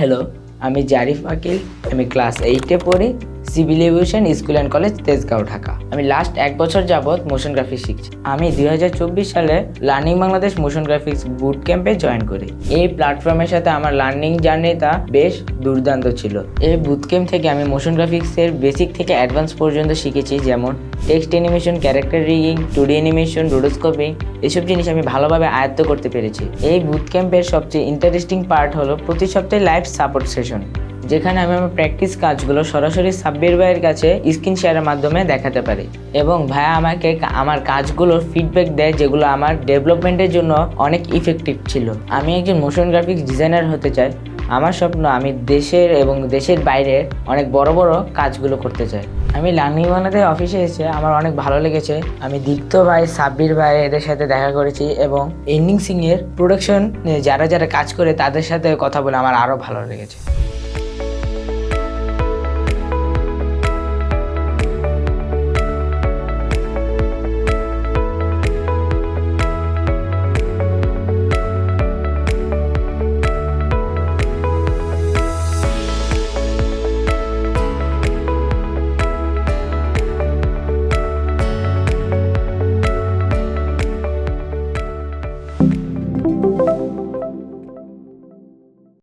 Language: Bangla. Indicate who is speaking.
Speaker 1: হ্যালো আমি জারিফ আকিল আমি ক্লাস এইটে পড়ি। Civil aviation school and college Tejgaon, Dhaka. আমি লাস্ট এক বছর যাবৎ মোশন গ্রাফিক্স শিখছি। আমি দুই হাজার চব্বিশ সালে learning Bangladesh motion graphics boot ক্যাম্পে জয়েন করি। এই প্ল্যাটফর্মের সাথে আমার লার্নিং জার্নিটা বেশ দুর্দান্ত ছিল। এই বুট ক্যাম্প থেকে আমি মোশন গ্রাফিক্সের বেসিক থেকে অ্যাডভান্স পর্যন্ত শিখেছি, যেমন text animation character rigging two D animation rotoscoping এসব জিনিস আমি ভালোভাবে আয়ত্ত করতে পেরেছি। এই বুট ক্যাম্পের সবচেয়ে ইন্টারেস্টিং পার্ট হলো প্রতি সপ্তাহে লাইভ সাপোর্ট সেশন যেখানে আমি আমার প্র্যাকটিস কাজগুলো সরাসরি সাব্বির ভাইয়ের কাছে স্ক্রিন শেয়ারের মাধ্যমে দেখাতে পারি। এবং ভাইয়া আমাকে আমার কাজগুলোর ফিডব্যাক দেয় যেগুলো আমার ডেভেলপমেন্টের জন্য অনেক ইফেক্টিভ ছিল। আমি একজন মোশন গ্রাফিক্স ডিজাইনার হতে চাই। আমার স্বপ্ন আমি দেশের এবং দেশের বাইরে অনেক বড় বড় কাজগুলো করতে চাই। আমি লার্নিং বানাতে অফিসে এসে আমার অনেক ভালো লেগেছে। আমি দীপ্ত ভাই, সাব্বির ভাই এদের সাথে দেখা করেছি এবং এন্ডিং সিং এর প্রোডাকশন যারা যারা কাজ করে তাদের সাথে কথা বলে আমার আরও ভালো লেগেছে।